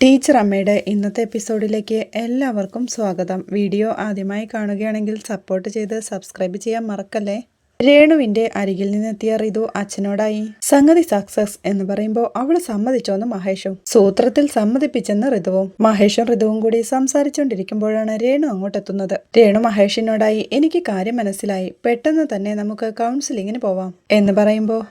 Teacher അമ്മയുടെ ഇന്നത്തെ എപ്പിസോഡിലേക്ക് എല്ലാവർക്കും സ്വാഗതം. വീഡിയോ ആദ്യമായി കാണുകയാണെങ്കിൽ സപ്പോർട്ട് ചെയ്ത് സബ്സ്ക്രൈബ് ചെയ്യാൻ മറക്കല്ലേ? രേണുവിന്റെ അരികിൽ നിന്നെത്തിയ റിതു അച്ഛനോടായി സംഗതി സക്സസ് എന്ന് പറയുമ്പോൾ അവൾ സമ്മതിച്ചോന്ന് മഹേഷും. സൂത്രത്തിൽ സമ്മതിപ്പിച്ചെന്ന് ഋതുവും മഹേഷും ഋതുവും കൂടി സംസാരിച്ചുകൊണ്ടിരിക്കുമ്പോഴാണ് രേണു അങ്ങോട്ടെത്തുന്നത്. രേണു മഹേഷിനോടായി എനിക്ക് കാര്യം മനസ്സിലായി. പെട്ടെന്ന് തന്നെ നമുക്ക് കൗൺസിലിങ്ങിന് പോവാം എന്ന് പറയുമ്പോൾ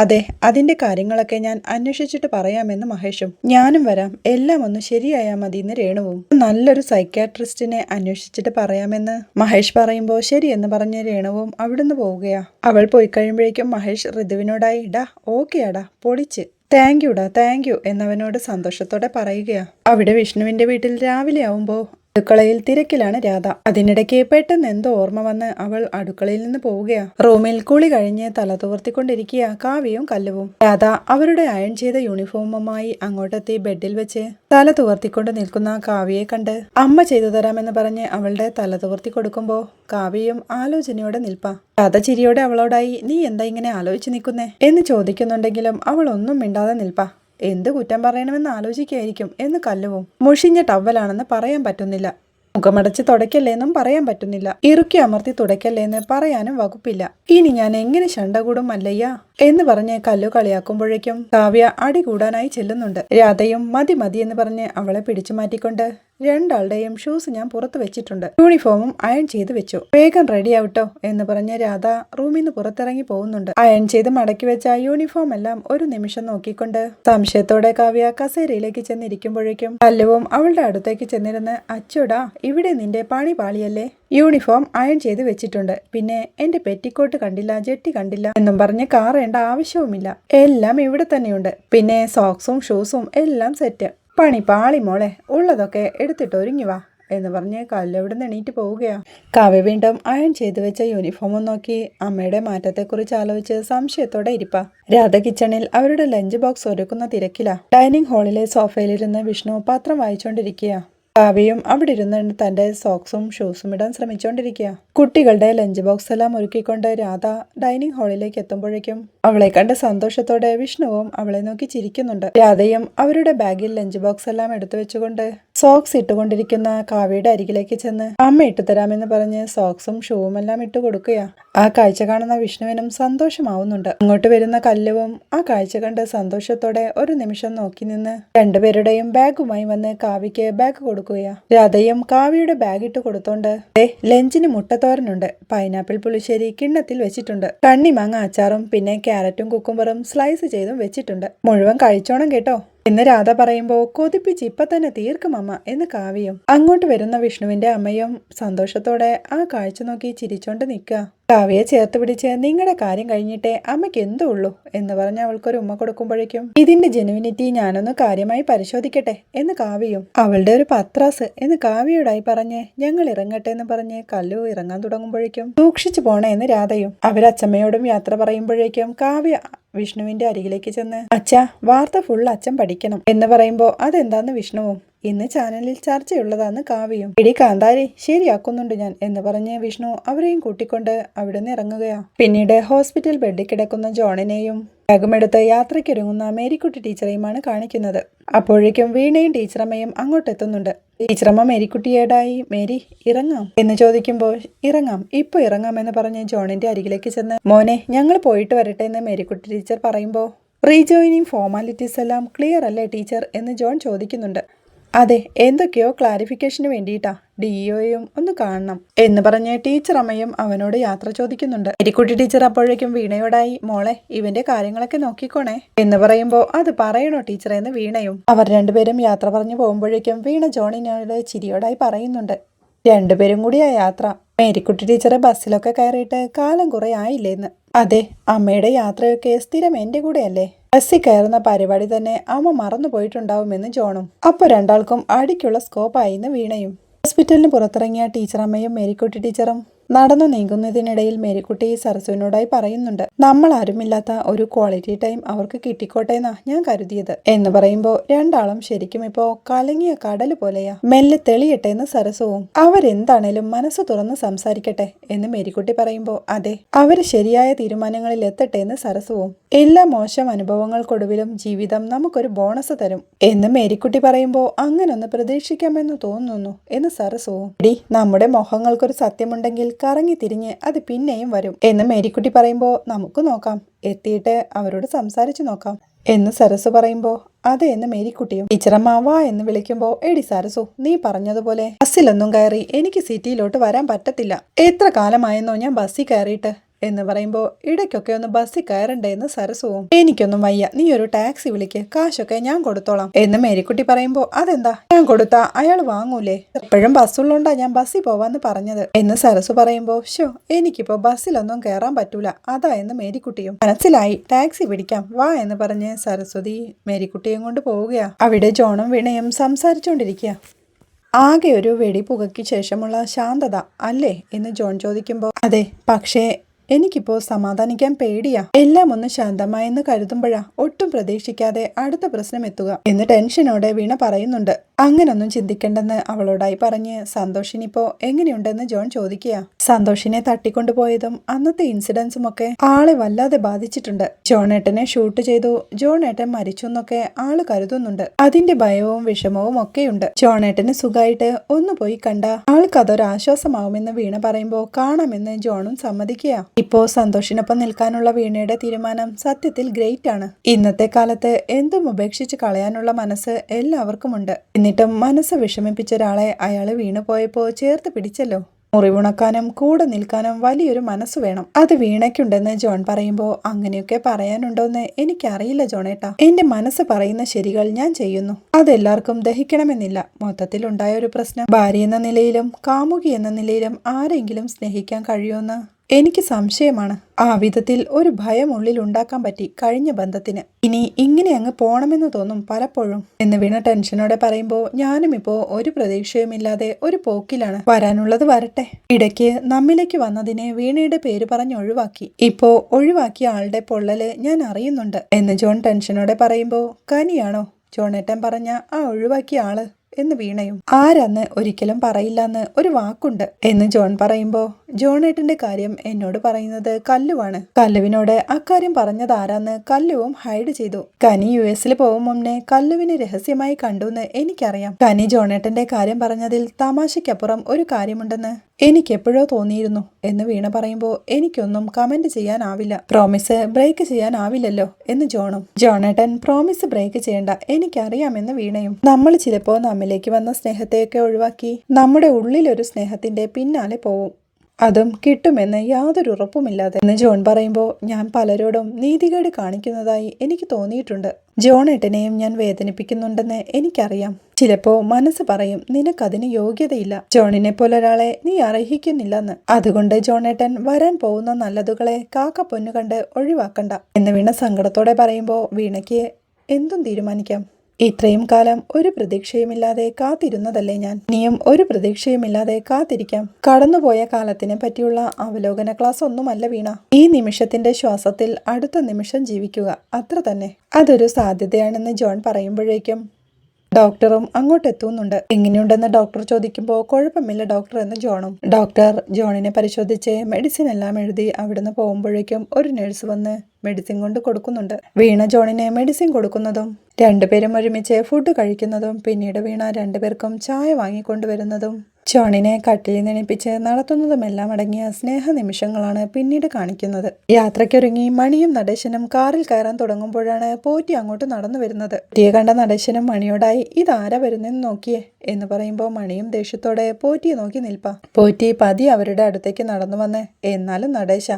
അതെ അതിന്റെ കാര്യങ്ങളൊക്കെ ഞാൻ അന്വേഷിച്ചിട്ട് പറയാമെന്ന് മഹേഷും. ഞാനും വരാം. എല്ലാം ഒന്ന് ശരിയായാൽ മതി എന്ന് രേണുവും. നല്ലൊരു സൈക്യാട്രിസ്റ്റിനെ അന്വേഷിച്ചിട്ട് പറയാമെന്ന് മഹേഷ് പറയുമ്പോ ശരി എന്ന് പറഞ്ഞ രേണുവും അവിടുന്ന് പോവുകയാ. അവൾ പോയി കഴിയുമ്പോഴേക്കും മഹേഷ് ഋതുവിനോടായി ഇടാ ഓക്കെയാടാ പൊളിച്ച്. താങ്ക് യുടാ താങ്ക് യു എന്നവനോട് സന്തോഷത്തോടെ പറയുകയാ. അവിടെ വിഷ്ണുവിന്റെ വീട്ടിൽ രാവിലെ ആവുമ്പോൾ അടുക്കളയിൽ തിരക്കിലാണ് രാധ. അതിനിടയ്ക്ക് പെട്ടെന്ന് എന്തോ ഓർമ്മ വന്ന് അവൾ അടുക്കളയിൽ നിന്ന് പോവുകയാ. റൂമിൽ കുളി കഴിഞ്ഞ് തല തുവർത്തിക്കൊണ്ടിരിക്കുക കാവ്യവും കല്ലുവും. രാധ അവരുടെ അയൺ ചെയ്ത യൂണിഫോമുമായി അങ്ങോട്ടെത്തി ബെഡിൽ വെച്ച് തല തുവർത്തിക്കൊണ്ട് നിൽക്കുന്ന കാവ്യയെ കണ്ട് അമ്മ ചെയ്തു തരാമെന്ന് പറഞ്ഞ് അവളുടെ തല തുവർത്തി കൊടുക്കുമ്പോ കാവ്യയും ആലോചനയോടെ നിൽപ്പാ. രാധ ചിരിയോടെ അവളോടായി നീ എന്താ ഇങ്ങനെ ആലോചിച്ച് നിൽക്കുന്നേ? എന്ന് ചോദിക്കുന്നുണ്ടെങ്കിലും അവൾ ഒന്നും മിണ്ടാതെ നിൽപ്പാ. എന്ത് കുറ്റം പറയണമെന്ന് ആലോചിക്കുകയായിരിക്കും എന്ന് കല്ലുവും. മുഷിഞ്ഞ ടവലാണെന്ന് പറയാൻ പറ്റുന്നില്ല. മുഖമടച്ച് തുടയ്ക്കല്ലേന്നും പറയാൻ പറ്റുന്നില്ല. ഇറുക്കി അമർത്തി തുടയ്ക്കല്ലേന്ന് പറയാനും വകുപ്പില്ല. ഇനി ഞാൻ എങ്ങനെ ശണ്ട കൂടും മല്ലയ്യ എന്ന് പറഞ്ഞ് കല്ലു കളിയാക്കുമ്പോഴേക്കും കാവ്യ അടി കൂടാനായി ചെല്ലുന്നുണ്ട്. രാധയും മതി മതി എന്ന് പറഞ്ഞ് അവളെ പിടിച്ചു മാറ്റിക്കൊണ്ട് രണ്ടാളുടെയും ഷൂസ് ഞാൻ പുറത്ത് വെച്ചിട്ടുണ്ട്. യൂണിഫോമും അയൺ ചെയ്ത് വെച്ചു. വേഗം റെഡി ആവട്ടോ എന്ന് പറഞ്ഞ രാധ റൂമിൽ നിന്ന് പുറത്തിറങ്ങി പോകുന്നുണ്ട്. അയൺ ചെയ്ത് മടക്കി വെച്ച യൂണിഫോം എല്ലാം ഒരു നിമിഷം നോക്കിക്കൊണ്ട് സംശയത്തോടെ കാവ്യ കസേരയിലേക്ക് ചെന്നിരിക്കുമ്പോഴേക്കും പല്ലവും അവളുടെ അടുത്തേക്ക് ചെന്നിരുന്ന് അച്ചോടാ ഇവിടെ നിന്റെ പാണി പാളിയല്ലേ? യൂണിഫോം അയൺ ചെയ്ത് വെച്ചിട്ടുണ്ട്. പിന്നെ എന്റെ പെറ്റിക്കോട്ട് കണ്ടില്ല ജെട്ടി കണ്ടില്ല എന്നും പറഞ്ഞ് കാറേണ്ട ആവശ്യവുമില്ല. എല്ലാം ഇവിടെ തന്നെയുണ്ട്. പിന്നെ സോക്സും ഷൂസും എല്ലാം സെറ്റ് പണി പാളി മോളെ ഉള്ളതൊക്കെ എടുത്തിട്ട് ഒരുങ്ങി വാ എന്ന് പറഞ്ഞ് കല്ലവിടെ നിന്ന് എണീറ്റ് പോവുകയാ. കാവ്യ വീണ്ടും അയൺ ചെയ്തു വെച്ച യൂണിഫോമും നോക്കി അമ്മയുടെ മാറ്റത്തെക്കുറിച്ച് ആലോചിച്ച് സംശയത്തോടെ ഇരിപ്പ. രാധ കിച്ചണിൽ അവരുടെ ലഞ്ച് ബോക്സ് ഒരുക്കുന്ന തിരക്കില. ഡൈനിങ് ഹാളിലെ സോഫയിലിരുന്ന് വിഷ്ണു പത്രം വായിച്ചുകൊണ്ടിരിക്കുക കാവ്യയും അവിടെ ഇരുന്ന് തന്റെ സോക്സും ഷൂസും ഇടാൻ ശ്രമിച്ചുകൊണ്ടിരിക്കുക കുട്ടികളുടെ ലഞ്ച് ബോക്സ് എല്ലാം ഒരുക്കിക്കൊണ്ട് രാധ ഡൈനിങ് ഹാളിലേക്ക് എത്തുമ്പോഴേക്കും അവളെ കണ്ട സന്തോഷത്തോടെ വിഷ്ണുവും അവളെ നോക്കി ചിരിക്കുന്നുണ്ട്. രാധയും അവരുടെ ബാഗിൽ ലഞ്ച് ബോക്സ് എല്ലാം എടുത്തു വെച്ചുകൊണ്ട് സോക്സ് ഇട്ടുകൊണ്ടിരിക്കുന്ന കാവ്യയുടെ അരികിലേക്ക് ചെന്ന് അമ്മ ഇട്ടുതരാമെന്ന് പറഞ്ഞ് സോക്സും ഷൂവും എല്ലാം ഇട്ട് കൊടുക്കുക ആ കാഴ്ച കാണുന്ന വിഷ്ണുവിനും സന്തോഷമാവുന്നുണ്ട്. അങ്ങോട്ട് വരുന്ന കല്ലുവും ആ കാഴ്ച കണ്ട് സന്തോഷത്തോടെ ഒരു നിമിഷം നോക്കി നിന്ന് രണ്ടുപേരുടെയും ബാഗുമായി വന്ന് കാവ്യക്ക് ബാഗ് കൊടുക്കുകയാ. രാധയും കാവ്യയുടെ ബാഗ് ഇട്ട് കൊടുത്തോണ്ട് ലഞ്ചിന് മുട്ടത്തോരനുണ്ട്. പൈനാപ്പിൾ പുളിശ്ശേരി കിണ്ണത്തിൽ വെച്ചിട്ടുണ്ട്. കണ്ണിമാങ്ങ അച്ചാറും പിന്നെ ക്യാരറ്റും കുക്കുംബറും സ്ലൈസ് ചെയ്തും വെച്ചിട്ടുണ്ട്. മുഴുവൻ കഴിച്ചോണം കേട്ടോ. എന്ന് രാധ പറയുമ്പോൾ കൊതിപ്പിച്ച് ഇപ്പൊ തന്നെ തീർക്കും അമ്മ എന്ന് കാവ്യം. അങ്ങോട്ട് വരുന്ന വിഷ്ണുവിന്റെ അമ്മയും സന്തോഷത്തോടെ ആ കാഴ്ച നോക്കി ചിരിച്ചോണ്ട് നിൽക്കുക. കാവ്യയെ ചേർത്ത് പിടിച്ച് നിങ്ങളുടെ കാര്യം കഴിഞ്ഞിട്ടേ അമ്മയ്ക്ക് എന്തോ ഉള്ളൂ? എന്ന് പറഞ്ഞ് അവൾക്കൊരു ഉമ്മ കൊടുക്കുമ്പോഴേക്കും ഇതിന്റെ ജെനുവിനിറ്റി ഞാനൊന്ന് കാര്യമായി പരിശോധിക്കട്ടെ എന്ന് കാവ്യയും അവളുടെ ഒരു പത്രാസ് എന്ന് കാവ്യയോടായി പറഞ്ഞ് ഞങ്ങൾ ഇറങ്ങട്ടെ എന്ന് പറഞ്ഞ് കല്ലു ഇറങ്ങാൻ തുടങ്ങുമ്പോഴേക്കും സൂക്ഷിച്ചു പോണേ എന്ന് രാധയും. അവരച്ഛമ്മയോടും യാത്ര പറയുമ്പോഴേക്കും കാവ്യ വിഷ്ണുവിന്റെ അരികിലേക്ക് ചെന്ന് അച്ഛ വാർത്ത ഫുൾ അച്ഛൻ പഠിക്കണം എന്ന് പറയുമ്പോൾ അതെന്താന്ന് വിഷ്ണുവും ഇന്ന് ചാനലിൽ ചർച്ചയുള്ളതാന്ന് കാവ്യം ഇടി കാന്താരി ശരിയാക്കുന്നുണ്ട് ഞാൻ എന്ന് പറഞ്ഞ് വിഷ്ണു അവരെയും കൂട്ടിക്കൊണ്ട് അവിടുന്ന് ഇറങ്ങുകയാ. പിന്നീട് ഹോസ്പിറ്റൽ ബെഡിൽ കിടക്കുന്ന ജോണിനെയും ബാഗുമെടുത്ത് യാത്രയ്ക്കൊരുങ്ങുന്ന മേരിക്കുട്ടി ടീച്ചറെയുമാണ് കാണിക്കുന്നത്. അപ്പോഴേക്കും വീണയും ടീച്ചറമ്മയും അങ്ങോട്ടെത്തുന്നുണ്ട്. ടീച്ചറമ്മ മേരിക്കുട്ടിയേടായി മേരി ഇറങ്ങാം എന്ന് ചോദിക്കുമ്പോൾ ഇറങ്ങാം ഇപ്പൊ ഇറങ്ങാം എന്ന് പറഞ്ഞ് ജോണിന്റെ അരികിലേക്ക് ചെന്ന് മോനെ ഞങ്ങൾ പോയിട്ട് വരട്ടെ എന്ന് മേരിക്കുട്ടി ടീച്ചർ പറയുമ്പോൾ റീജോയിനിങ് ഫോർമാലിറ്റീസ് എല്ലാം ക്ലിയർ അല്ലേ ടീച്ചർ? എന്ന് ജോൺ ചോദിക്കുന്നുണ്ട്. അതെ എന്തൊക്കെയോ ക്ലാരിഫിക്കേഷന് വേണ്ടിയിട്ടാ ഡിഇഒയും ഒന്ന് കാണണം എന്ന് പറഞ്ഞ ടീച്ചർ അമ്മയും അവനോട് യാത്ര ചോദിക്കുന്നുണ്ട്. എരിക്കുട്ടി ടീച്ചർ അപ്പോഴേക്കും വീണയോടായി മോളെ ഇവന്റെ കാര്യങ്ങളൊക്കെ നോക്കിക്കോണേ എന്ന് പറയുമ്പോൾ അത് പറയണോ ടീച്ചറെ എന്ന് വീണയും അവർ രണ്ടുപേരും യാത്ര പറഞ്ഞു പോകുമ്പോഴേക്കും വീണ ജോണിനോട് ചിരിയോടായി പറയുന്നുണ്ട്. രണ്ടുപേരും കൂടിയാ യാത്ര. മേരിക്കുട്ടി ടീച്ചറെ ബസ്സിലൊക്കെ കയറിയിട്ട് കാലം കുറെ ആയില്ലേന്ന്. അതെ അമ്മയുടെ യാത്രയൊക്കെ സ്ഥിരം എന്റെ കൂടെയല്ലേ? ബസ്സിൽ കയറുന്ന പരിപാടി തന്നെ അമ്മ മറന്നു പോയിട്ടുണ്ടാവുമെന്ന് ജോണും. അപ്പൊ രണ്ടാൾക്കും അടിക്കുള്ള സ്കോപ്പായിന്ന് വീണയും. ഹോസ്പിറ്റലിന് പുറത്തിറങ്ങിയ ടീച്ചറമ്മയും മേരിക്കുട്ടി ടീച്ചറും നടന്നു നീങ്ങുന്നതിനിടയിൽ മേരിക്കുട്ടി സരസുവിനോടായി പറയുന്നുണ്ട് നമ്മൾ ആരുമില്ലാത്ത ഒരു ക്വാളിറ്റി ടൈം അവർക്ക് കിട്ടിക്കോട്ടെ എന്നാ ഞാൻ കരുതിയത്. എന്ന് പറയുമ്പോൾ രണ്ടാളും ശരിക്കും ഇപ്പോ കലങ്ങിയ കടൽ പോലെയാ. മെല്ലെ തെളിയട്ടെ എന്ന് സരസുവും അവരെന്താണേലും മനസ്സ് തുറന്ന് സംസാരിക്കട്ടെ എന്ന് മേരിക്കുട്ടി പറയുമ്പോൾ അതെ അവർ ശരിയായ തീരുമാനങ്ങളിൽ എത്തട്ടെ എന്ന് സരസുവും എല്ലാ മോശം അനുഭവങ്ങൾക്കൊടുവിലും ജീവിതം നമുക്കൊരു ബോണസ് തരും എന്ന് മേരിക്കുട്ടി പറയുമ്പോൾ അങ്ങനൊന്ന് പ്രതീക്ഷിക്കാമെന്ന് തോന്നുന്നു എന്ന് സരസുവും നമ്മുടെ മോഹങ്ങൾക്കൊരു സത്യമുണ്ടെങ്കിൽ കറങ്ങി തിരിഞ്ഞ് അത് പിന്നെയും വരും. എന്ന് മേരിക്കുട്ടി പറയുമ്പോൾ നമുക്ക് നോക്കാം. എത്തിയിട്ട് അവരോട് സംസാരിച്ചു നോക്കാം. എന്ന് സരസു പറയുമ്പോൾ അതെ എന്ന് മേരിക്കുട്ടിയും ടീച്ചറമ്മ എന്ന് വിളിക്കുമ്പോൾ എടി സരസു നീ പറഞ്ഞതുപോലെ ബസ്സിലൊന്നും കയറി എനിക്ക് സിറ്റിയിലോട്ട് വരാൻ പറ്റത്തില്ല. എത്ര കാലമായെന്നോ ഞാൻ ബസ്സിൽ കയറിയിട്ട്. എന്ന് പറയുമ്പോൾ ഇടയ്ക്കൊക്കെ ഒന്ന് ബസ്സിൽ കയറണ്ടേ എന്ന് സരസുവും. എനിക്കൊന്നും വയ്യ. നീ ഒരു ടാക്സി വിളിക്ക്. കാശൊക്കെ ഞാൻ കൊടുത്തോളാം. എന്ന് മേരിക്കുട്ടി പറയുമ്പോൾ അതെന്താ? ഞാൻ കൊടുത്താ? അയാൾ വാങ്ങൂലേ? എപ്പോഴും ബസ്സുള്ളോണ്ടാ ഞാൻ ബസ്സിൽ പോവാന്ന് പറഞ്ഞത്. എന്ന് സരസു പറയുമ്പോൾ ഷോ എനിക്കിപ്പോ ബസ്സിലൊന്നും കയറാൻ പറ്റൂല. അതാ എന്ന് മേരിക്കുട്ടിയും മനസ്സിലായി. ടാക്സി പിടിക്കാം. വാ എന്ന് പറഞ്ഞ് സരസ്വതി മേരിക്കുട്ടിയും കൊണ്ട് പോവുകയാ. അവിടെ ജോണും വിണയും സംസാരിച്ചുകൊണ്ടിരിക്കുക ആകെ ഒരു വെടിപുകയ്ക്ക് ശേഷമുള്ള ശാന്തത അല്ലേ? എന്ന് ജോൺ ചോദിക്കുമ്പോൾ അതെ പക്ഷേ എനിക്കിപ്പോ സമാധാനിക്കാൻ പേടിയാ. എല്ലാം ഒന്ന് ശാന്തമായെന്ന് കരുതുമ്പോഴാ ഒട്ടും പ്രതീക്ഷിക്കാതെ അടുത്ത പ്രശ്നം എത്തുക. എന്ന് ടെൻഷനോടെ വീണ പറയുന്നുണ്ട്. അങ്ങനൊന്നും ചിന്തിക്കണ്ടെന്ന് അവളോടായി പറഞ്ഞ് സന്തോഷിനിപ്പോ എങ്ങനെയുണ്ടെന്ന് ജോൺ ചോദിക്കുക. സന്തോഷിനെ തട്ടിക്കൊണ്ടുപോയതും അന്നത്തെ ഇൻസിഡൻസും ഒക്കെ ആളെ വല്ലാതെ ബാധിച്ചിട്ടുണ്ട്. ജോണേട്ടനെ ഷൂട്ട് ചെയ്തു. ജോണേട്ടൻ മരിച്ചു എന്നൊക്കെ ആൾ കരുതുന്നുണ്ട്. അതിന്റെ ഭയവും വിഷമവും ഒക്കെയുണ്ട്. ജോണേട്ടന് സുഖമായിട്ട് ഒന്ന് പോയി കണ്ട ആൾക്ക് അതൊരാശ്വാസമാവുമെന്ന് വീണ പറയുമ്പോൾ കാണാമെന്ന് ജോണും സമ്മതിക്കുക. ഇപ്പോ സന്തോഷിനൊപ്പം നിൽക്കാനുള്ള വീണയുടെ തീരുമാനം സത്യത്തിൽ ഗ്രേറ്റ് ആണ്. ഇന്നത്തെ കാലത്ത് എന്തും ഉപേക്ഷിച്ച് കളയാനുള്ള മനസ്സ് എല്ലാവർക്കുമുണ്ട്. എന്നിട്ടും മനസ്സ് വിഷമിപ്പിച്ച ഒരാളെ അയാൾ വീണു പോയപ്പോ ചേർത്ത് പിടിച്ചല്ലോ. മുറിവുണക്കാനും കൂടെ നിൽക്കാനും വലിയൊരു മനസ്സ് വേണം. അത് വീണയ്ക്കുണ്ടെന്ന് ജോൺ പറയുമ്പോൾ അങ്ങനെയൊക്കെ പറയാനുണ്ടോന്ന് എനിക്കറിയില്ല ജോണേട്ടാ. എന്റെ മനസ്സ് പറയുന്ന ശരികൾ ഞാൻ ചെയ്യുന്നു. അതെല്ലാവർക്കും ദഹിക്കണമെന്നില്ല. മൊത്തത്തിൽ ഉണ്ടായ ഒരു പ്രശ്നം. ഭാര്യ എന്ന നിലയിലും കാമുകി എന്ന നിലയിലും ആരെങ്കിലും സ്നേഹിക്കാൻ കഴിയുമെന്ന് എനിക്ക് സംശയമാണ്. ആ വിധത്തിൽ ഒരു ഭയം ഉള്ളിൽ ഉണ്ടാക്കാൻ പറ്റി കഴിഞ്ഞ ബന്ധത്തിന്. ഇനി ഇങ്ങനെ അങ്ങ് പോണമെന്ന് തോന്നും പലപ്പോഴും. എന്ന് വീണ ടെൻഷനോടെ പറയുമ്പോൾ ഞാനും ഇപ്പോൾ ഒരു പ്രതീക്ഷയുമില്ലാതെ ഒരു പോക്കിലാണ്. വരാനുള്ളത് വരട്ടെ. ഇടയ്ക്ക് നമ്മിലേക്ക് വന്നതിനെ വീണയുടെ പേര് പറഞ്ഞ് ഒഴിവാക്കി. ഇപ്പോ ഒഴിവാക്കിയ ആളുടെ പൊള്ളൽ ഞാൻ അറിയുന്നുണ്ട്. എന്ന് ജോൺ ടെൻഷനോടെ പറയുമ്പോൾ കനിയാണോ? ജോണേട്ടൻ പറഞ്ഞ ആ ഒഴിവാക്കിയ ആൾ. എന്ന് വീണയും ആരന്ന് ഒരിക്കലും പറയില്ലെന്ന് ഒരു വാക്കുണ്ട് എന്ന് ജോൺ പറയുമ്പോ ജോണേട്ടന്റെ കാര്യം എന്നോട് പറയുന്നത് കല്ലുവാണ്. കല്ലുവിനോട് അക്കാര്യം പറഞ്ഞത് ആരാന്ന് കല്ലുവും ഹൈഡ് ചെയ്തു. കനി യു എസിൽ പോകും മുന്നേ കല്ലുവിനെ രഹസ്യമായി കണ്ടുന്ന് എനിക്കറിയാം. കനി ജോണേട്ടന്റെ കാര്യം പറഞ്ഞതിൽ തമാശയ്ക്കപ്പുറം ഒരു കാര്യമുണ്ടെന്ന് എനിക്കെപ്പോഴോ തോന്നിയിരുന്നു എന്ന് വീണ പറയുമ്പോൾ എനിക്കൊന്നും കമന്റ് ചെയ്യാനാവില്ല. പ്രോമിസ് ബ്രേക്ക് ചെയ്യാനാവില്ലല്ലോ എന്ന് ജോണും. ജോണേട്ടൻ പ്രോമിസ് ബ്രേക്ക് ചെയ്യണ്ട. എനിക്കറിയാമെന്ന് വീണയും. നമ്മൾ ചിലപ്പോൾ നമ്മിലേക്ക് വന്ന സ്നേഹത്തെയൊക്കെ ഒഴിവാക്കി നമ്മുടെ ഉള്ളിലൊരു സ്നേഹത്തിന്റെ പിന്നാലെ പോവും. അതും കിട്ടുമെന്ന് യാതൊരു ഉറപ്പുമില്ലാതെ എന്ന് ജോൺ പറയുമ്പോൾ ഞാൻ പലരോടും നീതികേട് കാണിക്കുന്നതായി എനിക്ക് തോന്നിയിട്ടുണ്ട്. ജോൺ ജോണേട്ടനെയും ഞാൻ വേദനിപ്പിക്കുന്നുണ്ടെന്ന് എനിക്കറിയാം. ചിലപ്പോ മനസ്സ് പറയും നിനക്കതിന് യോഗ്യതയില്ല. ജോണിനെ പോലെ ഒരാളെ നീ അർഹിക്കുന്നില്ലെന്ന്. അതുകൊണ്ട് ജോണേട്ടൻ വരാൻ പോകുന്ന നല്ലതുകളെ കാക്ക പൊന്നു കണ്ട് ഒഴിവാക്കണ്ട. എന്ന് വീണ സങ്കടത്തോടെ പറയുമ്പോൾ വീണയ്ക്ക് എന്തും തീരുമാനിക്കാം. ഇത്രയും കാലം ഒരു പ്രതീക്ഷയുമില്ലാതെ കാത്തിരുന്നതല്ലേ ഞാൻ? ഇനിയും ഒരു പ്രതീക്ഷയുമില്ലാതെ കാത്തിരിക്കാം. കടന്നുപോയ കാലത്തിനെ പറ്റിയുള്ള അവലോകന ക്ലാസ് ഒന്നുമല്ല വീണ. ഈ നിമിഷത്തിന്റെ ശ്വാസത്തിൽ അടുത്ത നിമിഷം ജീവിക്കുക. അത്ര തന്നെ. അതൊരു സാധ്യതയാണെന്ന് ജോൺ പറയുമ്പോഴേക്കും ഡോക്ടറും അങ്ങോട്ട് എത്തുന്നുണ്ട്. എങ്ങനെയുണ്ടെന്ന് ഡോക്ടർ ചോദിക്കുമ്പോൾ കുഴപ്പമില്ല ഡോക്ടർ എന്ന് ജോണും. ഡോക്ടർ ജോണിനെ പരിശോധിച്ച് മെഡിസിൻ എല്ലാം എഴുതി അവിടുന്ന് പോകുമ്പോഴേക്കും ഒരു നഴ്സ് വന്ന് മെഡിസിൻ കൊണ്ട് കൊടുക്കുന്നുണ്ട്. വീണ ജോണിന് മെഡിസിൻ കൊടുക്കുന്നതും രണ്ടുപേരും ഒരുമിച്ച് ഫുഡ് കഴിക്കുന്നതും പിന്നീട് വീണ രണ്ടുപേർക്കും ചായ വാങ്ങിക്കൊണ്ടുവരുന്നതും ജോണിനെ കട്ടിലിൽ നിണിപ്പിച്ച് നടത്തുന്നതുമെല്ലാം അടങ്ങിയ സ്നേഹ നിമിഷങ്ങളാണ് പിന്നീട് കാണിക്കുന്നത്. യാത്രയ്ക്കൊരുങ്ങി മണിയും നടേശനും കാറിൽ കയറാൻ തുടങ്ങുമ്പോഴാണ് പോറ്റി അങ്ങോട്ട് നടന്നു വരുന്നത് പോറ്റിയെ കണ്ട നടേശനും മണിയോടായി ഇതാരാ വരുന്നെന്ന് നോക്കിയേ എന്ന് പറയുമ്പോൾ മണിയും ദേഷ്യത്തോടെ പോറ്റിയെ നോക്കി നിൽപ്പാ. പോറ്റി പതി അവരുടെ അടുത്തേക്ക് നടന്നു വന്ന് എന്നാലും നടേശ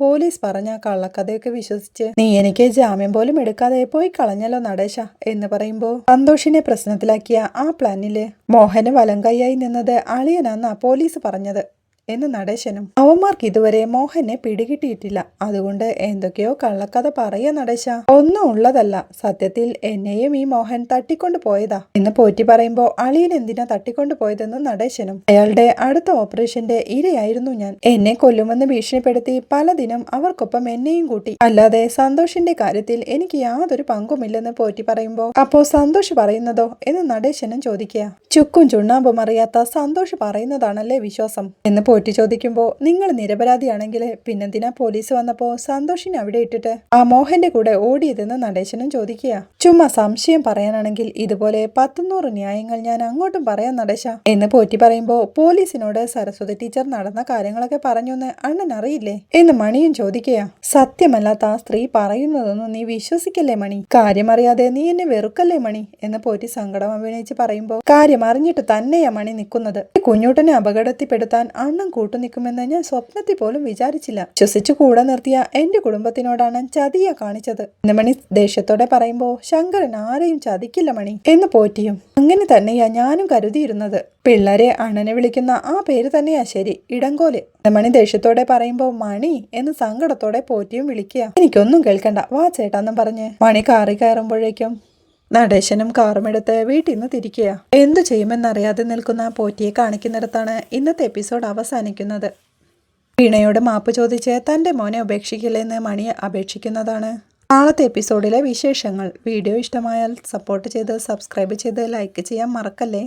പോലീസ് പറഞ്ഞ കള്ളക്കഥയൊക്കെ വിശ്വസിച്ച് നീ എനിക്ക് ജാമ്യം പോലും എടുക്കാതെ പോയി കളഞ്ഞല്ലോ നടേശ എന്ന് പറയുമ്പോൾ സന്തോഷിനെ പ്രശ്നത്തിലാക്കിയ ആ പ്ലാനിൽ മോഹന് വലം കൈയായി നിന്നത് അളിയനാന്നാ പോലീസ് പറഞ്ഞത്. എന്ന് നടേശനും. അവന്മാർക്ക് ഇതുവരെ മോഹനെ പിടികിട്ടിയിട്ടില്ല. അതുകൊണ്ട് എന്തൊക്കെയോ കള്ളക്കഥ പറയ നടേശ. ഒന്നും ഉള്ളതല്ല. സത്യത്തിൽ എന്നെയും ഈ മോഹൻ തട്ടിക്കൊണ്ടു പോയതാ. എന്ന് പോറ്റി പറയുമ്പോ അളിയൻ എന്തിനാ തട്ടിക്കൊണ്ടു പോയതെന്ന് നടേശനും. അയാളുടെ അടുത്ത ഓപ്പറേഷന്റെ ഇരയായിരുന്നു ഞാൻ. എന്നെ കൊല്ലുമെന്ന് ഭീഷണിപ്പെടുത്തി പലതിനും അവർക്കൊപ്പം എന്നെയും കൂട്ടി. അല്ലാതെ സന്തോഷിന്റെ കാര്യത്തിൽ എനിക്ക് യാതൊരു പങ്കുമില്ലെന്ന് പോറ്റി പറയുമ്പോ അപ്പോ സന്തോഷ് പറയുന്നതോ? എന്ന് നടേശനും ചോദിക്കുക. ചുക്കും ചുണ്ണാമ്പും അറിയാത്ത സന്തോഷ് പറയുന്നതാണല്ലേ വിശ്വാസം? എന്ന് പോറ്റി ചോദിക്കുമ്പോൾ നിങ്ങൾ നിരപരാധിയാണെങ്കിൽ പിന്നെന്തിനാ പോലീസ് വന്നപ്പോ സന്തോഷിനെ അവിടെ ഇട്ടിട്ട്? ആ മോഹന്റെ കൂടെ ഓടിയതെന്ന് നടേശനും ചോദിക്കുക. ചുമ്മാ സംശയം പറയാനാണെങ്കിൽ ഇതുപോലെ പത്തുനൂറ് ന്യായങ്ങൾ ഞാൻ അങ്ങോട്ടും പറയാൻ നടേശ. എന്ന് പോറ്റി പറയുമ്പോ പോലീസിനോട് സരസ്വതി ടീച്ചർ നടന്ന കാര്യങ്ങളൊക്കെ പറഞ്ഞൊന്ന് അണ്ണൻ അറിയില്ലേ? എന്ന് മണിയും ചോദിക്കുക. സത്യമല്ലാത്ത ആ സ്ത്രീ പറയുന്നതൊന്നും നീ വിശ്വസിക്കല്ലേ മണി? കാര്യമറിയാതെ നീ എന്നെ വെറുക്കല്ലേ മണി? എന്ന് പോറ്റി സങ്കടം അഭിനയിച്ച് പറയുമ്പോ കാര്യം അറിഞ്ഞിട്ട് തന്നെയാ മണി നിൽക്കുന്നത് കുഞ്ഞൂട്ടനെ അപകടത്തിൽപ്പെടുത്താൻ അണ്ണൻ കൂട്ടുനിൽക്കുമെന്ന് ഞാൻ സ്വപ്നത്തിൽ പോലും വിചാരിച്ചില്ല. ശ്വസിച്ചു കൂടെ നിർത്തിയ എന്റെ കുടുംബത്തിനോടാണ് ചതിയ കാണിച്ചത്. എന്ന് മണി ദേഷ്യത്തോടെ പറയുമ്പോ ശങ്കരൻ ആരെയും ചതിക്കില്ല മണി എന്ന് പോറ്റിയും അങ്ങനെ തന്നെയാ ഞാനും കരുതിയിരുന്നത്. പിള്ളേരെ അണനെ വിളിക്കുന്ന ആ പേര് തന്നെയാ ശരി ഇടങ്കോൽ എന്ന് മണി ദേഷ്യത്തോടെ പറയുമ്പോ മണി എന്ന് സങ്കടത്തോടെ പോറ്റിയും വിളിക്കുക. എനിക്കൊന്നും കേൾക്കണ്ട വാ ചേട്ടാന്നും പറഞ്ഞ് മണി കാറി കയറുമ്പോഴേക്കും നടേശനും കാറുമെടുത്ത് വീട്ടിൽ നിന്ന് തിരിക്കുക എന്തു ചെയ്യുമെന്നറിയാതെ നിൽക്കുന്ന പോറ്റിയെ കാണിക്കുന്നിടത്താണ് ഇന്നത്തെ എപ്പിസോഡ് അവസാനിക്കുന്നത്. വീണയോട് മാപ്പ് ചോദിച്ച് തന്റെ മോനെ ഉപേക്ഷിക്കില്ലെന്ന് മണി അപേക്ഷിക്കുന്നതാണ്. നാളത്തെ എപ്പിസോഡിലെ വിശേഷങ്ങൾ. വീഡിയോ ഇഷ്ടമായാൽ സപ്പോർട്ട് ചെയ്ത് സബ്സ്ക്രൈബ് ചെയ്ത് ലൈക്ക് ചെയ്യാൻ മറക്കല്ലേ?